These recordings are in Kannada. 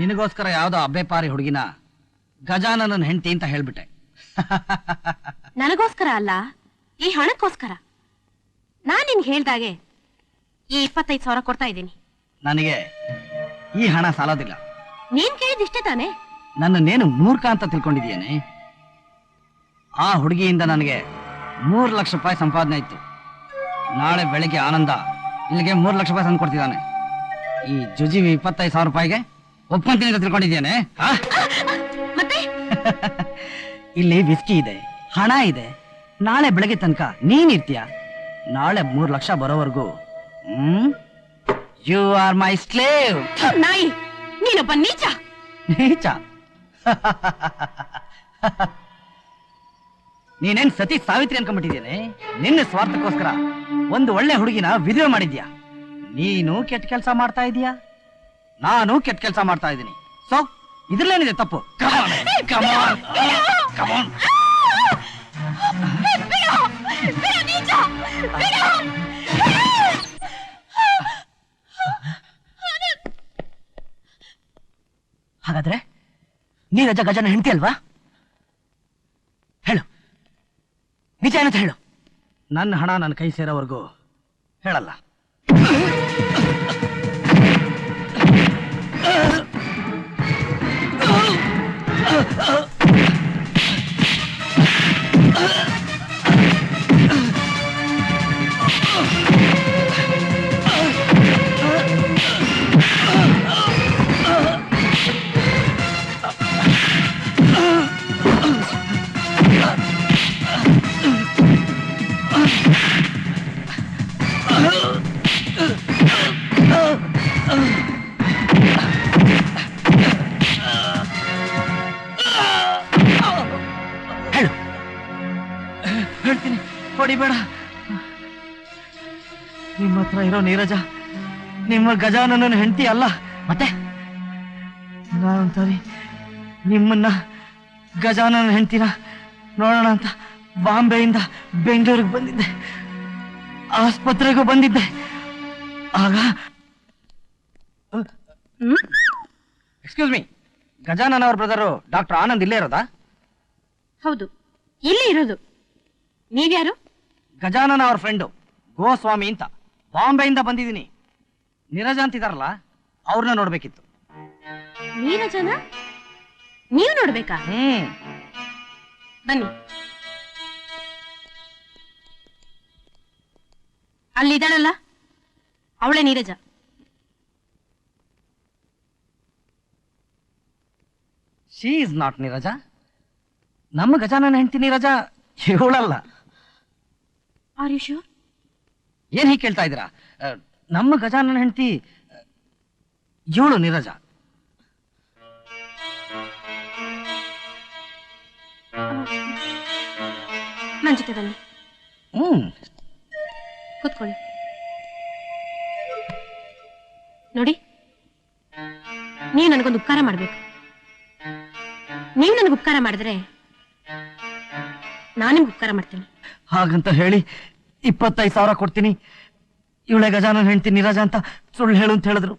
ನಿನಗೋಸ್ಕರ ಯಾವ್ದೋ ಅಬ್ಬೆಪಾರಿ ಹುಡುಗಿನ ಗಜಾನನ ಹೆಂಡತಿ ಅಂತ ಹೇಳ್ಬಿಟ್ಟೆ. ನನಗೋಸ್ಕರ ಅಲ್ಲ ಈ ಹಣಕ್ಕೋಸ್ಕರ. ನಾನ್ ನಿನ್ ಹೇಳ್ದಾಗೆ ಈ ಇಪ್ಪತ್ತೈದು ಸಾವಿರ ಕೊಡ್ತಾ ಇದ್ದೀನಿ. ನನಗೆ ಈ ಹಣ ಸಾಲೋದಿಲ್ಲ. ನೀನ್ ಕೇಳಿದಿಷ್ಟೇ ತಾನೇ? ನನ್ನನ್ನೇನು ಮೂರ್ಖ ಅಂತ ತಿಳ್ಕೊಂಡಿದೀಯೇನೆ ಆ ಹುಡುಗಿಯಿಂದ ನನಗೆ ಮೂರ್ ಲಕ್ಷ ರೂಪಾಯಿ ಸಂಪಾದನೆ ಆಯ್ತು. ನಾಳೆ ಬೆಳಿಗ್ಗೆ ಆನಂದ ಇಲ್ಲಿಗೆ ಮೂರ್ ಲಕ್ಷ ರೂಪಾಯಿ ತಂದು ಕೊಡ್ತಿದ್ದಾನೆ ಈ ಜುಜಿ ಇಪ್ಪತ್ತೈದು ಸಾವಿರ ರೂಪಾಯಿಗೆ ಅಂತ ಆ? ಮತ್ತೆ? ಇಲ್ಲಿ ವಿಸ್ಕಿ ಇದೆ ಹಣ ಇದೆ. ನಾಳೆ ಬೆಳಗ್ಗೆ ತನಕ ನೀನಿರ್ತೀಯ ನಾಳೆ ಮೂರ್ ಲಕ್ಷ ಬರೋವರೆಗೂ. ಹ್ಮ್? ಯು ಆರ್ ಮೈ ಸ್ಲೇವ್ ನಾಯಿ ನೀನೊಬ್ಬ ನೀಚ. ನೀಚ? ನೀನೇನ್ ಸತಿ ಸಾವಿತ್ರಿ ಅನ್ಕೊಂಡ್ಬಿಟ್ಟಿದ್ದೇನೆ ನಿನ್ನ ಸ್ವಾರ್ಥಕ್ಕೋಸ್ಕರ ಒಂದು ಒಳ್ಳೆ ಹುಡುಗಿನ ವಿಧವೆ ಮಾಡಿದ್ಯಾ ನೀನು ಕೆಟ್ಟ ಕೆಲಸ ಮಾಡ್ತಾ ಇದೀಯಾ? ನಾನು ಕೆಟ್ಟ ಕೆಲಸ ಮಾಡ್ತಾ ಇದ್ದೀನಿ. ಸೊ ಇದ್ರಲ್ಲೇನಿದೆ ತಪ್ಪು. ಹಾಗಾದ್ರೆ ನೀರಜ ಗಜನ ಹೆಂಡತಿ ಅಲ್ವಾ? ಹೇಳು. ನಿಜ ಏನಂತ ಹೇಳು. ನನ್ನ ಹಣ ನನ್ನ ಕೈ ಸೇರೋವರೆಗೂ ಹೇಳಲ್ಲ. Uh, uh. ಹೊಡಿಬೇಡ ನಿಮ್ಮ ಹತ್ರ ಇರೋ ನೀರಜ ನಿಮ್ಮ ಗಜಾನನ ಹೆಂಡತಿ ಅಲ್ಲ. ಮತ್ತೆ? ನಾನೊಂದ್ಸರಿ ನಿಮ್ಮನ್ನ ಗಜಾನನ ಹೆಂಡತಿನ ನೋಡೋಣ ಅಂತ ಬಾಂಬೆಯಿಂದ ಬೆಂಗಳೂರಿಗೆ ಬಂದಿದ್ದೆ. ಆಸ್ಪತ್ರೆಗೂ ಬಂದಿದ್ದೆ. ಆಗ ಎಕ್ಸ್ಕ್ಯೂಸ್ ಮೀ ಗಜಾನನ ಅವ್ರ ಬ್ರದರು ಡಾಕ್ಟರ್ ಆನಂದ್ ಇಲ್ಲೇ ಇರೋದಾ? ಹೌದು ಇಲ್ಲೇ ಇರೋದು. ನೀವ್ಯಾರು? ಗಜಾನನ ಅವ್ರ ಫ್ರೆಂಡು ಗೋಸ್ವಾಮಿ ಅಂತ ಬಾಂಬೆಯಿಂದ ಬಂದಿದ್ದೀನಿ. ನೀರಜ ಅಂತಿದಾರಲ್ಲ ಅವ್ರನ್ನ ನೋಡ್ಬೇಕಿತ್ತು. ನೀರಜನ? ನೀವು ನೋಡ್ಬೇಕಾ? ಹ್ಮ್. ಬನ್ನಿ. ಅಲ್ಲಿದ್ದಾಳಲ್ಲ ಅವಳೇ Neeraja. She is not Neeraja. ನಮ್ಮ ಗಜಾನನ ಹೆಂಡತಿ ನೀರಜ ಇವಳಲ್ಲ. ಆರ್ ಯು ಶ್ಯೂರ್ ಏನ್ ಹೀಗೆ ಕೇಳ್ತಾ ಇದ್ದೀರಾ? ನಮ್ಮ ಗಜಾನನ ಹೆಂಡತಿ ಇವಳು ನೀರಜ. ನನ್ನ ಜೊತೆ ಬನ್ನಿ. ಹ್ಮ್. ಕೂತ್ಕೊಳ್ಳಿ. ನೋಡಿ ನೀವು ನನಗೊಂದು ಉಪಕಾರ ಮಾಡ್ಬೇಕು. ನೀವು ನನಗೆ ಉಪಕಾರ ಮಾಡಿದ್ರೆ ನಾನು ನಿಮ್ಗೆ ಉಪಕಾರ ಮಾಡ್ತೀನಿ. ಹಾಗಂತ ಹೇಳಿ ಇಪ್ಪತ್ತೈದು ಸಾವಿರ ಕೊಡ್ತೀನಿ. ಇವಳೆ ಗಜಾನನ ಹೆಂಡತಿ ನೀರಜ ಅಂತ ಸುಳ್ಳು ಹೇಳು ಅಂತ ಹೇಳಿದ್ರು.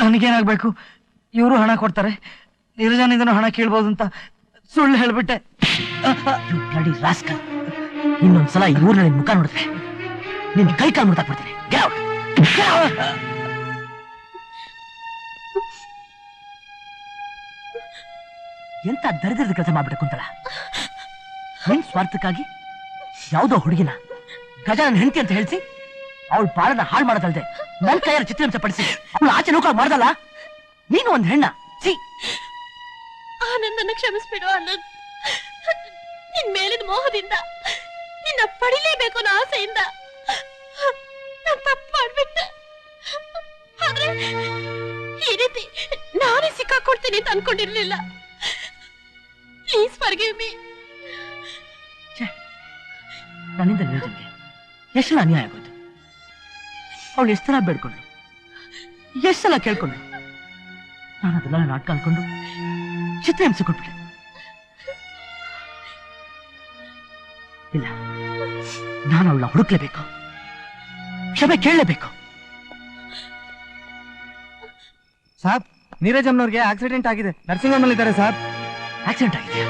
ನನಗೇನಾಗಬೇಕು? ಇವರು ಹಣ ಕೊಡ್ತಾರೆ. ನೀರಜನಿಂದನೂ ಹಣ ಕೇಳ್ಬೋದು ಅಂತ ಸುಳ್ಳು ಹೇಳ್ಬಿಟ್ಟೆ. You bloody rascal. ಇನ್ನೊಂದ್ಸಲ ಈ ಊರ್ನ ನಿನ್ ಮುಖ ನೋಡಿದ್ರೆ ನಿನ್ ಕೈ ಕಾಲು ಮುಡ್ತಾಕ್ಬಿಡ್ತೀನಿ ಬಿಡ್ತೀನಿ. Out. Get ಎಂತ ದರಿದ್ರದ ಕೆಲಸ ಮಾಡ್ಬಿಟ್ಟು ಕುಂತಳ? ನಿನ್ ಸ್ವಾರ್ಥಕ್ಕಾಗಿ ಯಾವುದೋ ಹುಡುಗಿನ ಗಜಾನನ್ ಹೆಂಡತಿ ಅಂತ ಹೇಳ್ಸಿ ಅವಳು ಬಾಳನ ಹಾಳು ಮಾಡೋದಲ್ದೆ ನನ್ನ ಕೈಯ ಚಿತ್ರಹಿಂಸೆ ಪಡಿಸಿ ಅವಳು ಆಚೆ ನೋಕ ಮಾಡ್ದಲ್ಲ? ನೀನು ಒಂದ್ ಹೆಣ್ಣ. ಛೀ. ಆನಂದನ ಕ್ಷಮಿಸ್ಬಿಡು ಆನಂದ್. ನಿನ್ ಮೇಲಿನ ಮೋಹದಿಂದ ನಿನ್ನ ಪಡಿಲೇಬೇಕು ಅನ್ನೋ ಆಸೆಯಿಂದ ತಪ್ಪು ಮಾಡ್ಬಿಟ್ಟೆ. ಆದ್ರೆ ಈ ರೀತಿ ನಾನೇ ಸಿಕ್ಕಾಕೊಡ್ತೀನಿ ಅಂತ ಅನ್ಕೊಂಡಿರ್ಲಿಲ್ಲ. ಪ್ಲೀಸ್ ಫರ್ಗಿವ್ ಮೀ ನನ್ನಿಂದ ನಿಯೋಜನೆಗೆ ಎಷ್ಟೆಲ್ಲ ಅನ್ಯಾಯ ಆಗೋಯ್ತು? ಅವಳು ಎಷ್ಟು ಸಲ ಬೇಡ್ಕೊಂಡ್ಳು? ಎಷ್ಟು ಸಲ ನಾನು ಅದೆಲ್ಲ ನಾಟಕ ಅನ್ಕೊಂಡು ಚಿತ್ರಹಿಂಸೆ ಕೊಟ್ಬಿಟ್ಟೆ. ಇಲ್ಲ ನಾನು ಅವಳನ್ನ ಹುಡುಕ್ಲೇಬೇಕು. ಕ್ಷಮೆ ಕೇಳಲೇಬೇಕು. ಸಾಬ್ ನೀರಜ್ ಅಮ್ಮನವ್ರಿಗೆ ಆಕ್ಸಿಡೆಂಟ್ ಆಗಿದೆ. ನರ್ಸಿಂಗ್ ಇದ್ದಾರೆ ಸರ್ ಆಕ್ಸಿಡೆಂಟ್ ಆಗಿದೆಯಾ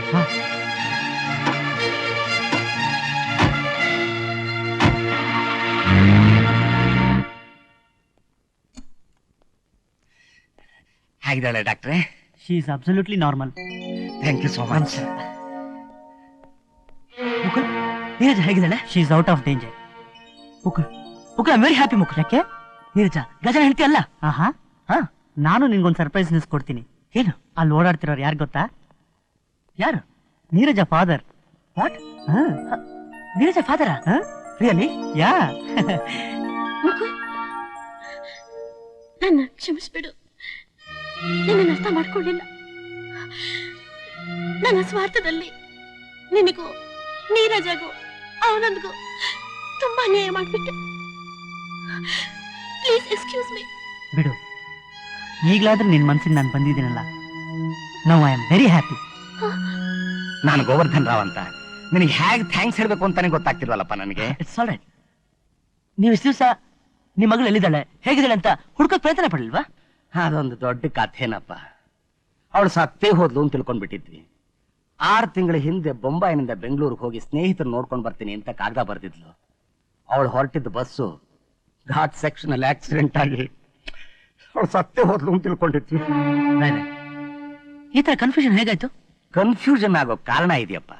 ಹೇಗಿದ್ದಾಳೆ ಡಾಕ್ಟ್ರೆ? She is absolutely normal thank you so much Mukul Neeraja ಹೇಗಿದ್ದಾಳೆ? She is out of danger Mukul Mukul I very happy Mukul ಯಾಕೆ? ನೀರಜ ಗಜನ ಹೇಳ್ತಿ ಅಲ್ಲ? ಆಹಾ. ಹಾ? ನಾನು ನಿನ್ಗೊಂದು ಸರ್ಪ್ರೈಸ್ ನ್ಯೂಸ್ ಕೊಡ್ತೀನಿ. ಏನು? ಅಲ್ಲಿ ಓಡಾಡ್ತಿರೋರು ಯಾರು ಗೊತ್ತಾ? ಯಾರು? Neeraja father what Neeraja father really yeah. ನನ್ನ ಕ್ಷಮಿಸ್ಬಿಡು. ನಿನ್ನ ಅರ್ಥ ಮಾಡ್ಕೊಂಡಿಲ್ಲ ನನ್ನ ಸ್ವಾರ್ಥದಲ್ಲಿ ನಿನಗೂ ನೀರಜಗೂ ಅವನೊಂದಿಗೂ ತುಂಬಾ ನ್ಯಾಯ ಮಾಡ್ಬಿಟ್ಟೆ. ಪ್ಲೀಸ್ ಎಕ್ಸ್ಕ್ಯೂಸ್ ಮೀ ಬಿಡು. ಈಗಲಾದ್ರೂ ನಿನ್ನ ಮನಸ್ಸಿಗೆ ನಾನು ಬಂದಿದ್ದೀನಲ್ಲ. Now I am very happy ನಾನು ಗೋವರ್ಧನ್ ರಾವ್ ಅಂತ. ನಿನಗೆ ಹೇಗೆ ಥ್ಯಾಂಕ್ಸ್ ಹೇಳಬೇಕು ಅಂತಾನೆ ಗೊತ್ತಾಗ್ತಿರಲ್ಲಪ್ಪ ನನಗೆ? ಇಟ್ಸ್ ಆಲ್ ರೈಟ್ ನೀವು ಇಷ್ಟು ದಿವಸ ನಿಮ್ಮ ಮಗಳು ಎಲ್ಲಿದ್ದಾಳೆ? ಹೇಗಿದ್ದಾಳೆ ಅಂತ ಹುಡುಕಕ್ಕೆ ಪ್ರಯತ್ನ ಪಡಲಿಲ್ವಾ? ಅದೊಂದು ದೊಡ್ಡ ಕಥೆನಪ್ಪ. ಅವಳು ಸತ್ತೇ ಹೋದ್ಲು ಅಂತ ತಿಳ್ಕೊಂಡ್ಬಿಟ್ಟಿದ್ವಿ. ಆರು ತಿಂಗಳ ಹಿಂದೆ ಬೊಂಬಾಯಿನಿಂದ ಬೆಂಗಳೂರಿಗೆ ಹೋಗಿ ಸ್ನೇಹಿತರು ನೋಡ್ಕೊಂಡು ಬರ್ತೀನಿ ಅಂತ ಕಾಗದ ಬರ್ತಿದ್ಲು ಅವಳು ಹೊರಟಿದ್ದ ಬಸ್ಸು ಘಾಟ್ ಸೆಕ್ಷನ್ ಅಲ್ಲಿ ಆಕ್ಸಿಡೆಂಟ್ ಆಗಿ ಅವಳು ಸತ್ತೇ ಹೋದ್ಲು ಅಂತ ತಿಳ್ಕೊಂಡಿದ್ವಿ. ಈ ತರ ಕನ್ಫ್ಯೂಷನ್ ಹೇಗಾಯ್ತು? ಕನ್ಫ್ಯೂಷನ್ ಆಗೋ ಕಾರಣ ಇದೆಯಪ್ಪ.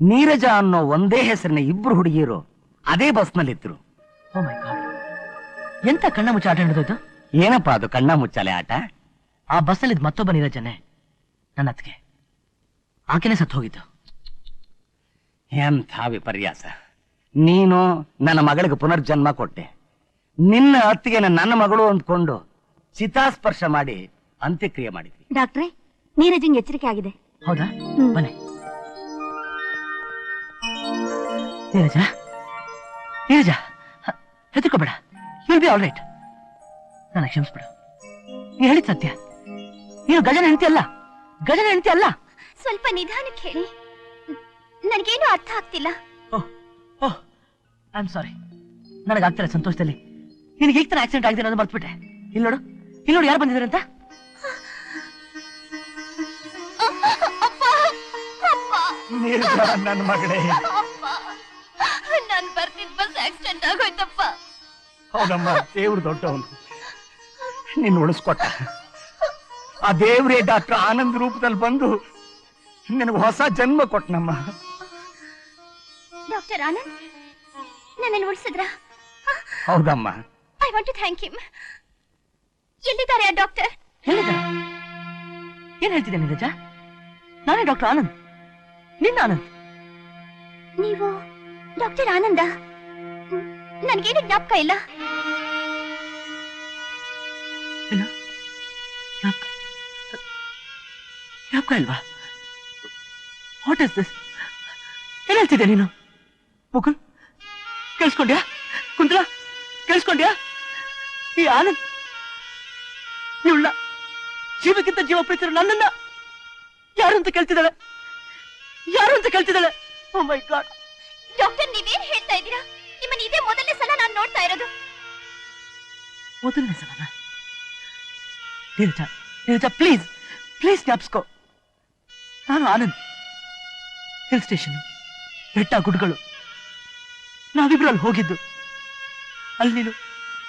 ನೀರಜ ಅನ್ನೋ ಒಂದೇ ಹೆಸರಿನ ಇಬ್ರು ಹುಡುಗಿಯರು ಅದೇ ಬಸ್ನಲ್ಲಿದ್ರು. ಗಾಡ್ ಎಂತ ಕಣ್ಣ ಮುಚ್ಚ ಆಟ ನಡೆದೋಯ್ತು ಏನಪ್ಪ ಅದು ಕಣ್ಣ ಮುಚ್ಚಾಲೆ ಆಟ? ಆ ಬಸ್ಸಲ್ಲಿ ಮತ್ತೊಬ್ಬ ನೀರಜನೆ ನನ್ನ ಅತ್ತಿಗೆ ಆಕೆನೇ ಸತ್ತು ಹೋಗಿದ್ದು. ಎಂಥ ವಿಪರ್ಯಾಸ. ನೀನು ನನ್ನ ಮಗಳಿಗೆ ಪುನರ್ಜನ್ಮ ಕೊಟ್ಟೆ. ನಿನ್ನ ಅತ್ತಿಗೆ ನನ್ನ ಮಗಳು ಅಂದ್ಕೊಂಡು ಚಿತಾಸ್ಪರ್ಶ ಮಾಡಿ ಅಂತ್ಯಕ್ರಿಯೆ ಮಾಡಿದ್ವಿ. ಡಾಕ್ಟ್ರೆ ನೀರಜಂಗೆ ಎಚ್ಚರಿಕೆ ಆಗಿದೆ. ಹೌದಾ? ಬನ್ನಿ. ನೀರಜ? ನೀರಜ? ಹ, ಹೆದರ್ಕೋಬೇಡ. ವಿಲ್ ಬಿ ಆಲ್ ರೈಟ್ ನನ್ನ ಕ್ಷಮಿಸ್ಬಿಡು. ನೀ ಹೇಳಿದ್ ಸತ್ಯ. ನೀನು ಗಜನ ಹೆಂಡತಿ ಅಲ್ಲ. ಗಜನ ಹೆಂಡತಿ ಅಲ್ಲ. ಸ್ವಲ್ಪ ನಿಧಾನಕ್ಕೆ ಹೇಳಿ. ನನಗೇನು ಅರ್ಥ ಆಗ್ತಿಲ್ಲ. ಓಹ್ ಓಹ್ ಐ ಆಮ್ ಸಾರಿ ನನಗಾಗ್ತಿಲ್ಲ ಸಂತೋಷದಲ್ಲಿ. ನಿನಗೆ ಈಗ ತಾನೆ ಆಕ್ಸಿಡೆಂಟ್ ಆಗಿದೆ ಅನ್ನೋದು ಮರ್ತ್ಬಿಟ್ಟೆ. ಇಲ್ಲಿ ನೋಡು. ಇಲ್ಲಿ ನೋಡು ಯಾರು ಬಂದಿದ್ದಾರೆ ಅಂತ ನನ್ನ ಮಗಳೇ. ನಾನು ಬರ್ತಿದ್ದ ಬಸ್ ಆಕ್ಸಿಡೆಂಟ್ ಆಗೋಯ್ತಪ್ಪ. ಹೌದಮ್ಮ ದೇವ್ರು ದೊಡ್ಡವನು. ನಿನ್ನ ಉಳಿಸ್ಕೊಟ್ಟ. ಆ ದೇವ್ರೇ ಡಾಕ್ಟರ್ ಆನಂದ್ ರೂಪದಲ್ಲಿ ಬಂದು ನಿನಗೆ ಹೊಸ ಜನ್ಮ ಕೊಟ್ಟನಮ್ಮ ಡಾಕ್ಟರ್ ಆನಂದ್ ನನ್ನನ್ನು ಉಳಿಸಿದ್ರ? ಹೌದಮ್ಮ. I want to thank you ಎಲ್ಲಿದ್ದಾರೆ ಆ ಡಾಕ್ಟರ್? ಹೇಳಿದ ಏನ್ ಹೇಳ್ತಿದ್ದೆ ನೀರಜ? ನಾನೇ ಡಾಕ್ಟರ್ ಆನಂದ್. ನಿನ್ನ ಆನಂದ್. ನೀವು ಡಾಕ್ಟರ್ ಆನಂದ? ನನ್ಗೇನು ಜ್ಞಾಪಕ ಇಲ್ಲ? ಏನು ಜ್ಞಾಪಕ ಇಲ್ವಾ ವಾಟ್ ಇಸ್ ದಿಸ್ ಏನ್ ಹೇಳ್ತಿದ್ದೆ ನೀನು? ಮುಕುಲ್ ಕೇಳಿಸ್ಕೊಂಡ್ಯಾ? ಕುಂತಲ ಕೇಳಿಸ್ಕೊಂಡ್ಯಾ? ಈ ಆನಂದ್ ಇವಳ ಜೀವಕ್ಕಿಂತ ಜೀವ ಪ್ರೀತಿರು ನನ್ನನ್ನ ಯಾರು ಅಂತ ಕೇಳ್ತಿದ್ದಾಳೆ? ಯಾರು ಅಂತ ಕೇಳ್ತಿದ್ದಾಳೆ? ಓ ಮೈ ಗಾಡ್ ಡಾಕ್ಟರ್ ನೀವೇನ್ ಹೇಳ್ತಾ ಇದ್ದೀರಾ? ನಿಮ್ಮನ್ನ ಇದೇ ಮೊದಲನೇ ಸಲ ನಾನು ನೋಡ್ತಾ ಇರೋದು. ಮೊದಲನೇ ಸಲನ? ನೀರಜ ನೀರಜ ಪ್ಲೀಸ್ ಪ್ಲೀಸ್ ಜ್ಞಾಪಿಸ್ಕೋ. ನಾನು ಆನಂದ್. ಹಿಲ್ ಸ್ಟೇಷನ್ ಬೆಟ್ಟ ಗುಡ್ಗಳು. ನಾವಿಬ್ರು ಅಲ್ಲಿ ಹೋಗಿದ್ದು. ಅಲ್ಲಿ ನೀನು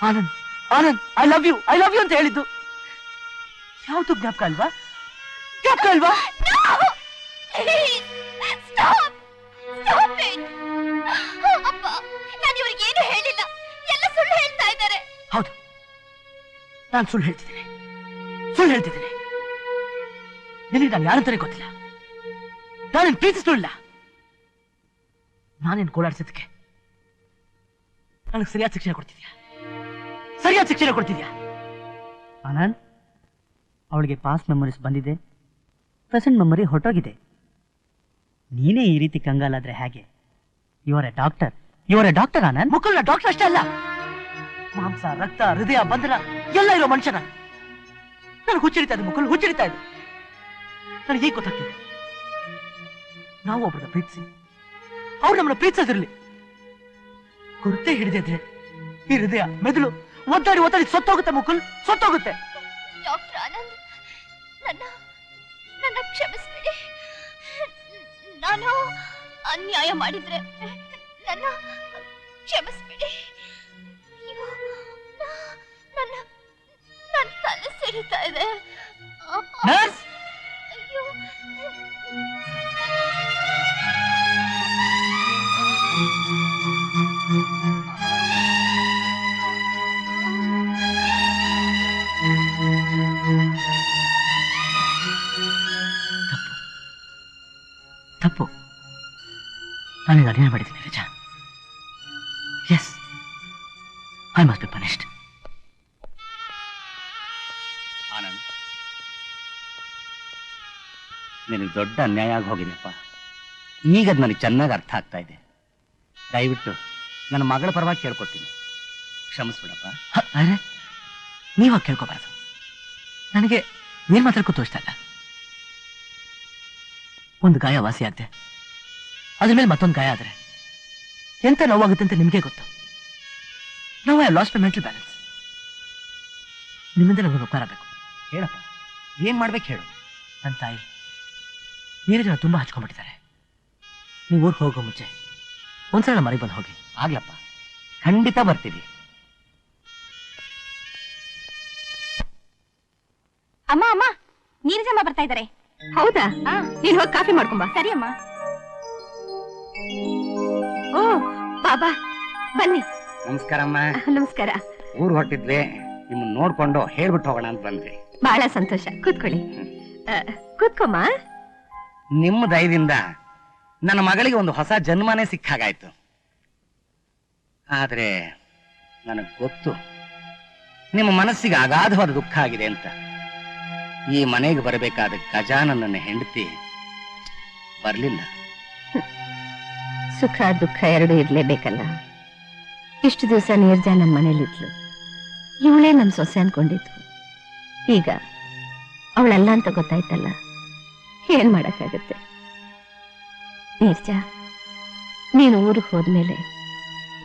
Anand Anand I love you I love you ಅಂತ ಹೇಳಿದ್ದು. ಯಾವುದು ಜ್ಞಾಪಕ ಅಲ್ವಾ? ಜ್ಞಾಪಕ ಅಲ್ವಾ? ನಾನು ಸುಳ್ಳು ಹೇಳ್ತಿದ್ದೀನಿ. ಸುಳ್ಳು ಹೇಳ್ತಿದ್ದೀನಿ. ನಿನಗೆ ನಾನು ಯಾರಂತಾನೆ ಗೊತ್ತಿಲ್ಲ. ನಾನು ಪ್ರೀತಿಸ್ಲಿಲ್ಲ ನಾನೇನು ಕೋಲಾಡಿಸಿದ್ದಕ್ಕೆ ನನಗೆ ಸರಿಯಾದ ಶಿಕ್ಷಣ ಕೊಡ್ತಿದ್ಯಾ? ಸರಿಯಾದ ಶಿಕ್ಷಣ ಕೊಡ್ತಿದ್ಯಾ? ಆನಂದ್ ಅವಳಿಗೆ ಪಾಸ್ ಮೆಮೊರೀಸ್ ಬಂದಿದೆ. ಪ್ರೆಸೆಂಟ್ ಮೆಮೊರಿ ಹೊರಟೋಗಿದೆ. ನೀನೇ ಈ ರೀತಿ ಕಂಗಾಲಾದ್ರೆ ಹೇಗೆ? ಇವರ ಡಾಕ್ಟರ್ ಇವರ ಡಾಕ್ಟರ್ ಆನಂದ್. ಮುಖಲ್ಲ ಡಾಕ್ಟರ್ ಅಷ್ಟೇ ಅಲ್ಲ. ಮಾಂಸ ರಕ್ತ ಹೃದಯ ಬಂಧನ ಎಲ್ಲ ಇರೋ ಮನುಷ್ಯನ. ನನಗೆ ಹುಚ್ಚಿಡಿತಾ ಇದೆ ಮುಕುಲ್ ಹುಚ್ಚಿಡಿತಾ ಇದೆ ನನಗೆ ಹೇಗೆ ಗೊತ್ತಾಗ್ತಿದೆ. ನಾವು ಒಬ್ಬರನ್ನ ಪ್ರೀತಿಸಿ, ಅವ್ರು ನಮ್ಮನ್ನ ಪ್ರೀತಿಸೋದಿರ್ಲಿ ಗುರುತೇ ಹಿಡಿದಿದ್ರೆ ಈ ಹೃದಯ, ಮೆದುಳು, ಒದ್ದಾಡಿ ಒದ್ದಾಡಿ ಸತ್ತೋಗುತ್ತೆ ಮುಕುಲ್ ಸತ್ತೋಗುತ್ತೆ. ನಾನು ಅನ್ಯಾಯ ಮಾಡಿದ್ರೆ ನನ್ನ ಕ್ಷಮಿಸ್ಬಿಡಿ. ತಲೆ ಸಿಡಿತಾ ಇದೆ. ನರ್ಸ್! ಅಯ್ಯೋ. ತಪ್ಪು. ನಾನೀಗ ಅನ್ಯಾಯ ಮಾಡಿದ್ದೀನಿ. ಆನಂದ್. ನಿನಗೆ ದೊಡ್ಡ ಅನ್ಯಾಯ ಆಗಿ ಹೋಗಿದೆಯಪ್ಪ. ಈಗ ಅದು ನನಗೆ ಚೆನ್ನಾಗಿ ಅರ್ಥ ಆಗ್ತಾ ಇದೆ. ದಯವಿಟ್ಟು ನನ್ನ ಮಗಳ ಪರವಾಗಿ ಕೇಳ್ಕೊತೀನಿ ಕ್ಷಮಿಸ್ಬಿಡಪ್ಪ. ಅರೆ ನೀವಾಗ ಕೇಳ್ಕೋಬಾರ್ದು. ನನಗೆ ನೀನು ಮಾತ್ರ ತೋರಿಸ್ತಾ ಇಲ್ಲ. ಒಂದು ಗಾಯ ವಾಸಿ ಆಗದೆ. ಅದ್ರ ಮೇಲೆ ಮತ್ತೊಂದು ಗಾಯ ಆದರೆ ಎಂತ ನೋವಾಗುತ್ತೆ ಅಂತ ನಿಮಗೆ ಗೊತ್ತು. ನಾವು ಐ ಲಾಸ್ಟ್ ಮೆಂಟಲ್ ಬ್ಯಾಲೆನ್ಸ್ ನಿಮ್ಮಿಂದ ನಮಗೆ ಉಪಕಾರ ಬೇಕು. ಹೇಳಪ್ಪ ಏನ್ ಮಾಡ್ಬೇಕು ಹೇಳು. ನನ್ನ ತಾಯಿ ನೀರಜನ ತುಂಬಾ ಹಚ್ಕೊಂಡ್ಬಿಟ್ಟಿದ್ದಾರೆ. ನೀವು ಊರಿಗೆ ಹೋಗೋ ಮುಂಚೆ ಒಂದ್ಸಲ ಮರಿ ಬಂದು ಹೋಗಿ. ಆಗ್ಲಪ್ಪ. ಖಂಡಿತ ಬರ್ತೀವಿ. ಅಮ್ಮ ಅಮ್ಮ ನೀರಜಮ್ಮ ಬರ್ತಾ ಇದ್ದಾರೆ. ಹೌದಾ? ನೀನು ಹೋಗಿ ಕಾಫಿ ಮಾಡ್ಕೊಂಬ ಸರಿ ಅಮ್ಮ. ಓ ಬಾಬಾ ಬನ್ನಿ. ನಮಸ್ಕಾರಮ್ಮ ನಮಸ್ಕಾರ. ಊರ್ ಹೊಟ್ಟಿದ್ವಿ ನಿಮ್ಮನ್ನ ನೋಡ್ಕೊಂಡು ಹೇಳ್ಬಿಟ್ಟು ಹೋಗೋಣ ಅಂತ ಬಂದ್ವಿ. ಬಹಳ ಸಂತೋಷ. ಕೂತ್ಕೊಳ್ಳಿ. ಕೂತ್ಕೊಮ್ಮ. ನಿಮ್ಮ ದಯದಿಂದ ನನ್ನ ಮಗಳಿಗೆ ಒಂದು ಹೊಸ ಜನ್ಮನೇ ಸಿಕ್ಕಾಗಾಯ್ತು ಆದ್ರೆ ನನಗೆ ಗೊತ್ತು. ನಿಮ್ಮ ಮನಸ್ಸಿಗೆ ಅಗಾಧವಾದ ದುಃಖ ಆಗಿದೆ ಅಂತ. ಈ ಮನೆಗೆ ಬರಬೇಕಾದ ಗಜಾನನ್ನ ಹೆಂಡತಿ ಬರಲಿಲ್ಲ. ಸುಖ ದುಃಖ ಎರಡು ಇರ್ಲೇಬೇಕಲ್ಲ. ಇಷ್ಟು ದಿವಸ ನೀರ್ಜ ಮನೇಲಿ ಮನೇಲಿದ್ಲು. ಇವಳೇ ನನ್ನ ಸೊಸೆ ಅನ್ಕೊಂಡಿದ್ವು ಈಗ ಅವಳಲ್ಲ ಅಂತ ಗೊತ್ತಾಯ್ತಲ್ಲ ಏನ್ ಮಾಡಕ್ಕಾಗತ್ತೆ? ನೀರ್ಜ ನೀನು ಊರಿಗೆ ಹೋದ್ಮೇಲೆ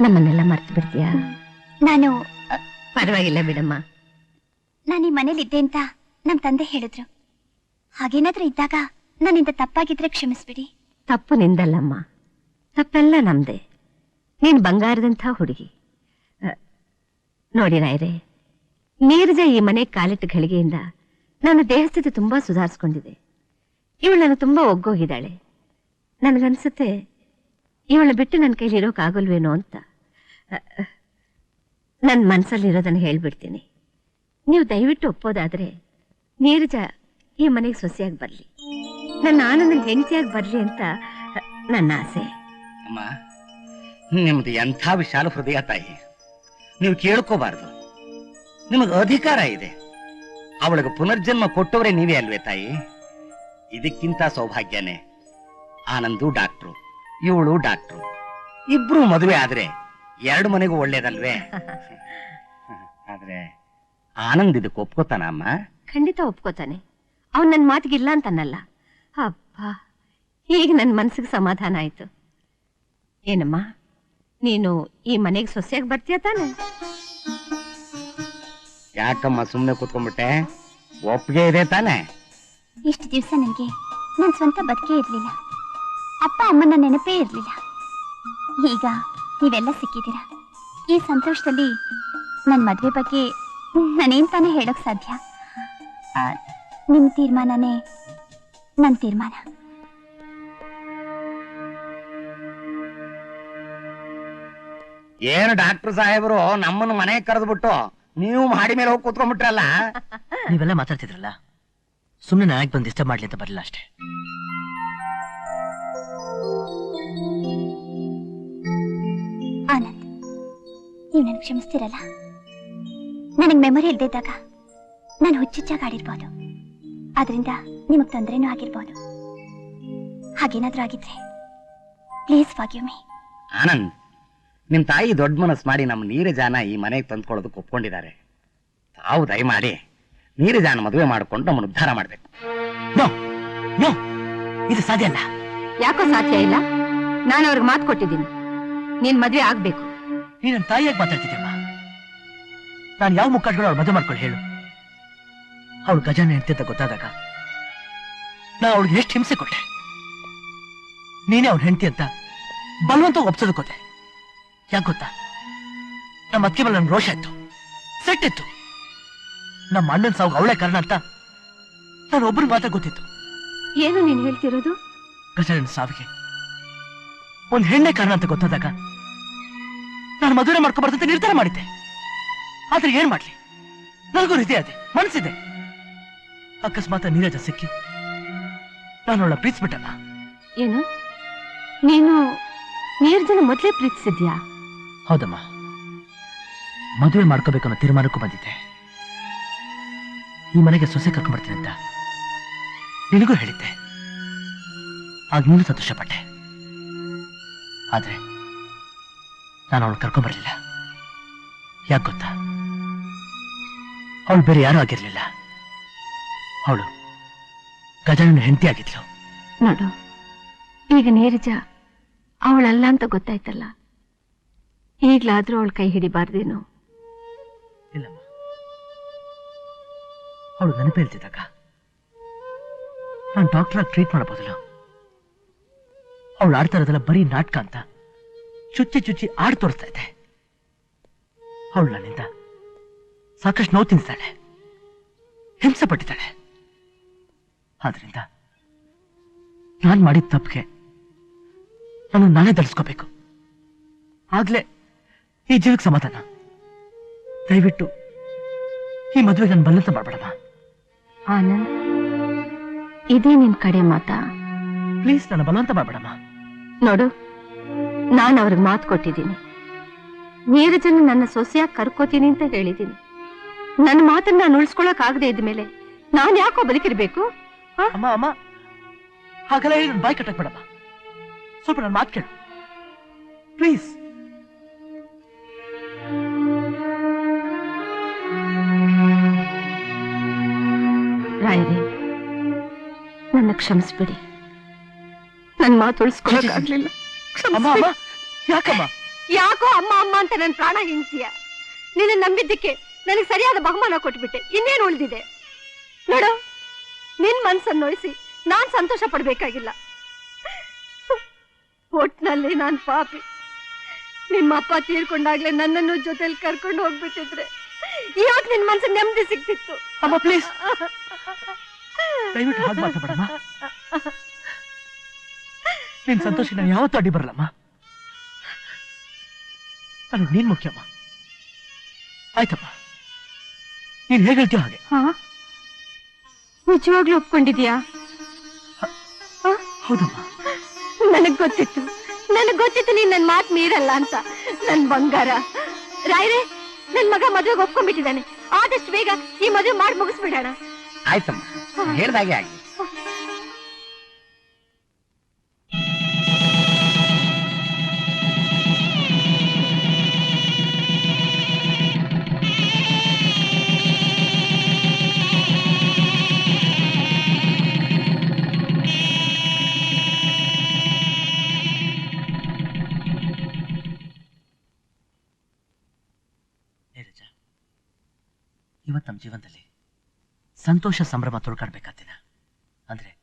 ನಮ್ಮನ್ನೆಲ್ಲ ಮರ್ತು ಬಿಡ್ತೀಯಾ ನಾನು ಪರವಾಗಿಲ್ಲ ಬಿಡಮ್ಮ. ನಾನು ಈ ಮನೇಲಿದ್ದೆ ಅಂತ ನಮ್ ತಂದೆ ಹೇಳಿದ್ರು. ಹಾಗೇನಾದ್ರೂ ಇದ್ದಾಗ ನನ್ನಿಂದ ತಪ್ಪಾಗಿದ್ರೆ ಕ್ಷಮಿಸ್ಬಿಡಿ. ತಪ್ಪು ನಿಂದಲ್ಲಮ್ಮ. ತಪ್ಪೆಲ್ಲ ನಮ್ದೆ. ನೀನ್ ಬಂಗಾರದಂಥ ಹುಡುಗಿ. ನೋಡಿ ನಾಯ್ರೆ ನೀರಜ ಈ ಮನೆ ಕಾಲಿಟ್ಟ ಘಳಿಗೆಯಿಂದ ನನ್ನ ದೇಹಸ್ಥಿತಿ ತುಂಬಾ ಸುಧಾರಿಸ್ಕೊಂಡಿದೆ. ಇವಳು ನನಗೆ ತುಂಬಾ ಒಗ್ಗೋಗಿದ್ದಾಳೆ. ನನಗನ್ಸುತ್ತೆ, ಇವಳ ಬಿಟ್ಟು ನನ್ನ ಕೈಲಿ ಇರೋಕ್ಕಾಗಲ್ವೇನೋ ಅಂತ. ನನ್ನ ಮನಸ್ಸಲ್ಲಿರೋದನ್ನು ಹೇಳ್ಬಿಡ್ತೀನಿ. ನೀವು ದಯವಿಟ್ಟು ಒಪ್ಪೋದಾದ್ರೆ ನೀರಜ ಈ ಮನೆಗೆ ಸೊಸೆಯಾಗಿ ಬರಲಿ. ನನ್ನ ಆನಂದನ ಹೆಂಡತಿಯಾಗಿ ಬರಲಿ ಅಂತ ನನ್ನ ಆಸೆ. ಅಮ್ಮ, ನಿಮ್ದು ಎಂಥ ವಿಶಾಲ ಹೃದಯ ತಾಯಿ. ನೀವು ಕೇಳ್ಕೋಬಾರ್ದು. ನಿಮಗೆ ಅಧಿಕಾರ ಇದೆ. ಅವಳಿಗೆ ಪುನರ್ಜನ್ಮ ಕೊಟ್ಟವರೇ ನೀವೇ ಅಲ್ವೇ ತಾಯಿ? ಇದಕ್ಕಿಂತ ಸೌಭಾಗ್ಯನೇ. ಆನಂದು ಡಾಕ್ಟ್ರು ಇವಳು ಡಾಕ್ಟ್ರು. ಇಬ್ರು ಮದುವೆ ಆದ್ರೆ ಎರಡು ಮನೆಗೂ ಒಳ್ಳೇದಲ್ವೇ? ಆದ್ರೆ ಆನಂದ್ ಇದಕ್ಕೆ ಒಪ್ಕೋತಾನ ಅಮ್ಮ? ಖಂಡಿತ ಒಪ್ಕೋತಾನೆ. ಅವನ್ ನನ್ನ ಮಾತಿಗಿಲ್ಲ ಅಂತನ್ನಲ್ಲ. ಅಪ್ಪ ಈಗ ನನ್ನ ಮನ್ಸಿಗೆ ಸಮಾಧಾನ ಆಯ್ತು. ಏನಮ್ಮ ನೀನು ಈ ಮನೆಗೆ ಸೊಸೆಯಾಗಿ ಬರ್ತೀಯ ತಾನೆ? ಯಾಕಮ್ಮ ಸುಮ್ಮನೆ ಕೂತ್ಕೊಂಡ್ಬಿಟ್ಟೆ? ಒಪ್ಪಿಗೆ ಇದೆ ತಾನೆ? ಇಷ್ಟು ದಿವಸ ನನಗೆ ನನ್ನ ಸ್ವಂತ ಬದುಕೇ ಇರ್ಲಿಲ್ಲ. ಅಪ್ಪ ಅಮ್ಮನ ನೆನಪೇ ಇರ್ಲಿಲ್ಲ. ಈಗ ನೀವೆಲ್ಲ ಸಿಕ್ಕಿದ್ದೀರಾ? ಈ ಸಂತೋಷದಲ್ಲಿ ನನ್ನ ಮದುವೆ ಬಗ್ಗೆ ನಾನೇನ್ ತಾನೆ ಹೇಳೋಕ್ ಸಾಧ್ಯ? ಆ, ನಿಮ್ ತೀರ್ಮಾನನೇ ನನ್ನ ತೀರ್ಮಾನ. ಏನು ಡಾಕ್ಟರ್ ಸಾಹೇಬರು ನಮ್ಮನ್ನು ಮನೆಗೆ ಕರೆದ್ಬಿಟ್ಟು ನೀವು ಮಾಡಿ ಮೇಲೆ ಹೋಗಿ ಕೂತ್ಕೊಂಡ್ಬಿಟ್ರಲ್ಲ? ನೀವೆಲ್ಲ ಮಾತಾಡ್ತಿದ್ರಲ್ಲ? ಸುಮ್ಮನೆ ನನಗೆ ಬಂದು ಡಿಸ್ಟರ್ಬ್ ಮಾಡ್ಲಿ ಅಂತ ಬರಲಿಲ್ಲ ಅಷ್ಟೇ. ಆನಂದ್ ನೀವು ನನಗೆ ಕ್ಷಮಿಸ್ತಿರಲ್ಲ? ನನಗೆ ಮೆಮೊರಿ ಇಲ್ದಿದ್ದಾಗ ನಾನು ಹುಚ್ಚುಚ್ಚಾಗಿ ಆಡಿರ್ಬೋದು. ಅದರಿಂದ ನಿಮಗೆ ತೊಂದರೆನೂ ಆಗಿರ್ಬೋದು. ಹಾಗೇನಾದ್ರೂ ಆಗಿದ್ರೆ ಪ್ಲೀಸ್ ಫಾಗ್ಯೂ ಮೀ ಆನಂದ್ ನಿಮ್ ತಾಯಿ ದೊಡ್ಡ ಮನಸ್ಸು ಮಾಡಿ ನಮ್ಮ ನೀರಜಾನ ಈ ಮನೆಗೆ ತಂದ್ಕೊಳ್ಳೋದಕ್ಕೆ ಒಪ್ಕೊಂಡಿದ್ದಾರೆ. ತಾವು ದಯಮಾಡಿ ನೀರಜಾನ ಮದುವೆ ಮಾಡಿಕೊಂಡು ನಮ್ಮನ್ನು ಉದ್ಧಾರ ಮಾಡ್ಬೇಕು. ನೋ ನೋ ಇದು ಸಾಧ್ಯ ಅಲ್ಲ. ಯಾಕೋ ಸಾಧ್ಯ ಇಲ್ಲ? ನಾನು ಅವ್ರಿಗೆ ಮಾತು ಕೊಟ್ಟಿದ್ದೀನಿ. ನೀನ್ ಮದ್ವೆ ಆಗ್ಬೇಕು. ನೀನ್ ನನ್ನ ತಾಯಿಯಾಗಿ ಮಾತಾಡ್ತಿದ್ಯಮ್ಮ? ನಾನು ಯಾವ ಮುಖಂಡಗಳು ಅವ್ರು ಮದುವೆ ಮಾಡ್ಕೊಂಡು ಹೇಳು. ಅವಳು ಗಜಾನ ಹೆಂಡತಿ ಅಂತ ಗೊತ್ತಾದಾಗ ನಾ ಅವ್ಳಿಗೆ ಎಷ್ಟು ಹಿಂಸೆ ಕೊಟ್ಟೆ. ನೀನೇ ಅವ್ರ ಹೆಂಡತಿ ಅಂತ ಬಲವಂತ ಒಪ್ಸೋದಕ್ಕೋದೆ. ಯಾಕೆ ಗೊತ್ತಾ? ನಮ್ಮ ಅತ್ತಿ ಮೇಲೆ ನನ್ಗೆ ರೋಷ ಇತ್ತು ಸೆಟ್ಟಿತ್ತು ನಮ್ಮ ಅಣ್ಣನ ಸಾವು ಅವಳೇ ಕಾರಣ ಅಂತ ನಾನು ಒಬ್ಬರು ಮಾತ್ರ ಗೊತ್ತಿತ್ತು. ಏನು ನೀನ್ ಹೇಳ್ತಿರೋದು? ಗಜಾನನ ಸಾವಿಗೆ. ಒಂದ್ ಹೆಣ್ಣೆ ಕಾರಣ ಅಂತ ಗೊತ್ತಾದಾಗ ನಾನು ಮದುವೆ ಮಾಡ್ಕೊಬಾರ್ದಂತ ನಿರ್ಧಾರ ಮಾಡಿದ್ದೆ. ಆದ್ರೆ ಏನ್ ಮಾಡ್ಲಿ? ನನಗೂ ಹೃದಯ ಅದೇ ಮನಸ್ಸಿದೆ ಅಕಸ್ಮಾತ್ ನೀರಜ ಸಿಕ್ಕಿ ನಾನು ಅವಳ ಪ್ರೀತಿಸ್ಬಿಟ್ಟಲ್ಲ. ಏನು? ನೀನು ನೀರ್ಜನ ಮೊದ್ಲೇ ಪ್ರೀತಿಸಿದ್ಯಾ? ಹೌದಮ್ಮ. ಮದುವೆ ಮಾಡ್ಕೋಬೇಕು ಅನ್ನೋ ತೀರ್ಮಾನಕ್ಕೂ ಬಂದಿದ್ದೆ. ಈ ಮನೆಗೆ ಸೊಸೆ ಕರ್ಕೊಂಡ್ಬರ್ತೀನಿ ಅಂತ ನಿನಗೂ ಹೇಳಿದ್ದೆ. ಆಗ ನೀನು ಸಂತೋಷಪಟ್ಟೆ. ಆದರೆ ನಾನು ಅವಳು ಕರ್ಕೊಂಬರ್ಲಿಲ್ಲ. ಯಾಕೆ ಗೊತ್ತಾ? ಅವಳು ಬೇರೆ ಯಾರೂ ಆಗಿರಲಿಲ್ಲ. ಅವಳು ಗಜಾನನ ಹೆಂಡತಿ ಆಗಿದ್ಲು. ನೋಡು, ಈಗ ನೀರಜ ಅವಳಲ್ಲ ಅಂತ ಗೊತ್ತಾಯ್ತಲ್ಲ. ಈಗ್ಲಾದ್ರೂ ಅವಳ ಕೈ ಹಿಡಿಬಾರ್ದೇನು? ಇಲ್ಲಮ್ಮ. ಅವಳು ನೆನಪು ಹೇಳ್ತಿದ್ದಾಗ. ನಾನು ಡಾಕ್ಟರ್ ಟ್ರೀಟ್ ಮಾಡಬಹುದಲ್ಲ ಅವಳು ಆಡ್ತಾ ಇರೋದಲ್ಲ ಬರೀ ನಾಟಕ ಅಂತ ಚುಚ್ಚಿ ಚುಚ್ಚಿ ಆಡ್ ತೋರಿಸ್ತಾ ಇದ್ದೆ ಅವಳು ನನ್ನಿಂದ ಸಾಕಷ್ಟು ನೋವು ತಿನ್ನಿಸ್ತಾಳೆ ಹಿಂಸೆ ಪಟ್ಟಿದ್ದಾಳೆ. ಆದ್ರಿಂದ ನಾನು ಮಾಡಿದ ತಪ್ಪಿಗೆ ನಾನು ನಾನೇ ಧರಿಸ್ಕೋಬೇಕು. ಆಗ್ಲೇ ಈ ಜೀವಕ್ಕೆ ಸಮಾಧಾನ. ದಯವಿಟ್ಟು ಈ ಮದುವೆ ನಾನು ಬಲ್ಲಂತ ಮಾಡ್ಬೇಡಮ್ಮ. ಆನಂದ್ ಇದೇ ನಿನ್ ಕಡೆ ಮಾತಾ? ಪ್ಲೀಸ್ ನನ್ನ ಬಲವಂತ ಮಾಡ್ಬೇಡಮ್ಮ. ನೋಡು ನಾನು ಅವ್ರಿಗೆ ಮಾತು ಕೊಟ್ಟಿದ್ದೀನಿ. ನೀರಜನ ನನ್ನ ಸೊಸೆಯಾಗಿ ಕರ್ಕೋತೀನಿ ಅಂತ ಹೇಳಿದ್ದೀನಿ. ನನ್ನ ಮಾತನ್ನ ನಾನು ಉಳಿಸ್ಕೊಳಕ್ ಆಗದೆ ಇದ್ಮೇಲೆ ನಾನು ಯಾಕೋ ಬದುಕಿರ್ಬೇಕು? ಅಮ್ಮ ಅಮ್ಮ ಹಾಗೆಲ್ಲ ಹೇಳಿ ನನ್ನ ಬಾಯಿ ಕಟ್ಟಕ್ ಬೇಡಮ್ಮ. ಸ್ವಲ್ಪ ನನ್ನ ಮಾತು ಕೇಳು. ಪ್ಲೀಸ್ ರಾಯರೇ ನನ್ನ ಕ್ಷಮಿಸ್ಬಿಡಿ. ನನ್ನ ಮಾತು ಅಮ್ಮ ಯಾಕಮ್ಮ? ಯಾಕೋ ಅಮ್ಮ ಅಮ್ಮ ಅಂತ ನನ್ನ ಪ್ರಾಣ ಹಿಂಸಿಯ ನಿನ್ನ ನಂಬಿದ್ದಕ್ಕೆ ನನಗೆ ಸರಿಯಾದ ಬಹುಮಾನ ಕೊಟ್ಬಿಟ್ಟೆ. ಇನ್ನೇನು ಉಳಿದಿದೆ? ನೋಡು ನಿನ್ ಮನ್ಸನ್ನು ನೋಯಿಸಿ ನಾನ್ ಸಂತೋಷ ಪಡ್ಬೇಕಾಗಿಲ್ಲ. ಒಟ್ನಲ್ಲಿ ನಾನ್ ಪಾಪಿ. ನಿಮ್ಮ ಅಪ್ಪ ತೀರ್ಕೊಂಡಾಗ್ಲೇ ನನ್ನನ್ನು ಜೊತೆಲಿ ಕರ್ಕೊಂಡು ಹೋಗ್ಬಿಟ್ಟಿದ್ರೆ ಇವತ್ತು ನಿನ್ ಮನ್ಸು ನೆಮ್ಮದಿ ಸಿಕ್ತಿತ್ತು ಅಮ್ಮ ಪ್ಲೀಸ್ ದಯವಿಟ್ಟು ಹಾಗೆ ಮಾತಾಡಮ್ಮ ನಿನ್ ಸಂತೋಷ ನಾನು ಯಾವತ್ತೂ ಅಡ್ಡಿ ಬರಲಮ್ಮ ನಾನು ನೀನ್ ಮುಖ್ಯಮ್ಮ. ಆಯ್ತಮ್ಮ. ನೀನ್ ಹೇಗೆ ಹೇಳ್ತೀಯ ಹಾಗೆ. ನಿಜವಾಗ್ಲೂ ಒಪ್ಕೊಂಡಿದ್ಯಾ? ಹೌದಮ್ಮ. ನನಗ್ ಗೊತ್ತಿತ್ತು. ನನಗ್ ಗೊತ್ತಿತ್ತು ನೀನ್ ನನ್ ಮಾತು ಮೀರಲ್ಲ ಅಂತ. ನನ್ ಬಂಗಾರ. ರಾಯ್ರೆ ನನ್ ಮಗ ಮದುವೆಗೆ ಒಪ್ಕೊಂಡ್ಬಿಟ್ಟಿದ್ದಾನೆ. ಆದಷ್ಟು ಬೇಗ ಈ ಮದುವೆ ಮಾಡಿ ಮುಗಿಸ್ಬಿಡೋಣ. ಆಯ್ತಮ್ಮ. ಹೇಳ್ದಾಗೆ ಆಗಿ. ಸಂತೋಷ ಸಂಭ್ರಮ ತುಳ್ಕಾಡ್ಬೇಕಾದ ದಿನ ಅಂದ್ರೆ,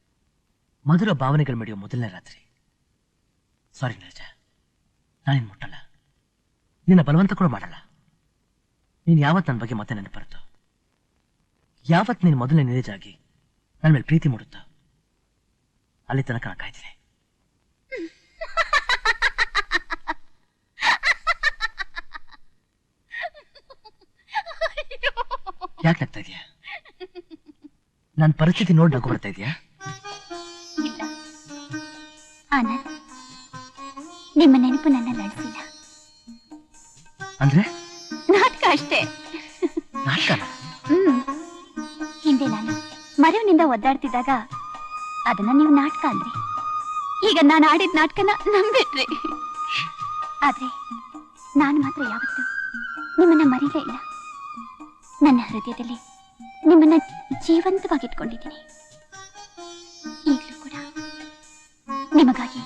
ಮಧುರ ಭಾವನೆಗಳು ಮಿಡಿಯೋ ಮೊದಲನೇ ರಾತ್ರಿ. ಸಾರಿ ನೀರಜ ನಾನೇನು ಮುಟ್ಟಲ್ಲ. ನಿನ್ನ ಬಲವಂತ ಕೂಡ ಮಾಡಲ್ಲ. ನೀನು ಯಾವತ್ತು ನನ್ನ ಬಗ್ಗೆ ಮತ್ತೆ ನೆನಪರುತ್ತೋ ಯಾವತ್ತು ನೀನು ಮೊದಲನೇ ನೀರಜ ಆಗಿ ನನ್ನ ಮೇಲೆ ಪ್ರೀತಿ ಮೂಡುತ್ತೋ? ಅಲ್ಲಿ ತನಕ ನಾನು ಕಾಯ್ತೀನಿ. ಯಾಕೆ ನಗ್ತಾ ಇದೀಯಾ? ನನ್ನ ಪರಿಸ್ಥಿತಿ ನೋಡಿ ನಗು ಬರ್ತಾ ಇದೆಯಾ? ಇಲ್ಲ. ಆನಂದ್ ನಿಮ್ಮ ನೆನಪು ನನ್ನ ನಡೆಸಿಲ್ಲ. ಅಂದ್ರೆ? ನಾಟಕ ಅಷ್ಟೇ. ನಾಟಕ ಹ್ಮ್. ಹಿಂದೆ ನಾನು ಮರೆವಿನಿಂದ ಒದ್ದಾಡ್ತಿದ್ದಾಗ ಅದನ್ನ ನೀವು ನಾಟಕ ಅಂದ್ರಿ. ಈಗ ನಾನು ಆಡಿದ ನಾಟಕನ ನಂಬಿಟ್ರಿ. ಆದ್ರೆ ನಾನು ಮಾತ್ರ ಯಾವತ್ತು ನಿಮ್ಮನ್ನ ಮರೀಲೇ ಇಲ್ಲ. ನನ್ನ ಹೃದಯದಲ್ಲಿ ನಿಮ್ಮನ್ನ ಜೀವಂತವಾಗಿಟ್ಕೊಂಡಿದ್ದೀನಿ. ಈಗಲೂ ಕೂಡ ನಿಮಗಾಗಿ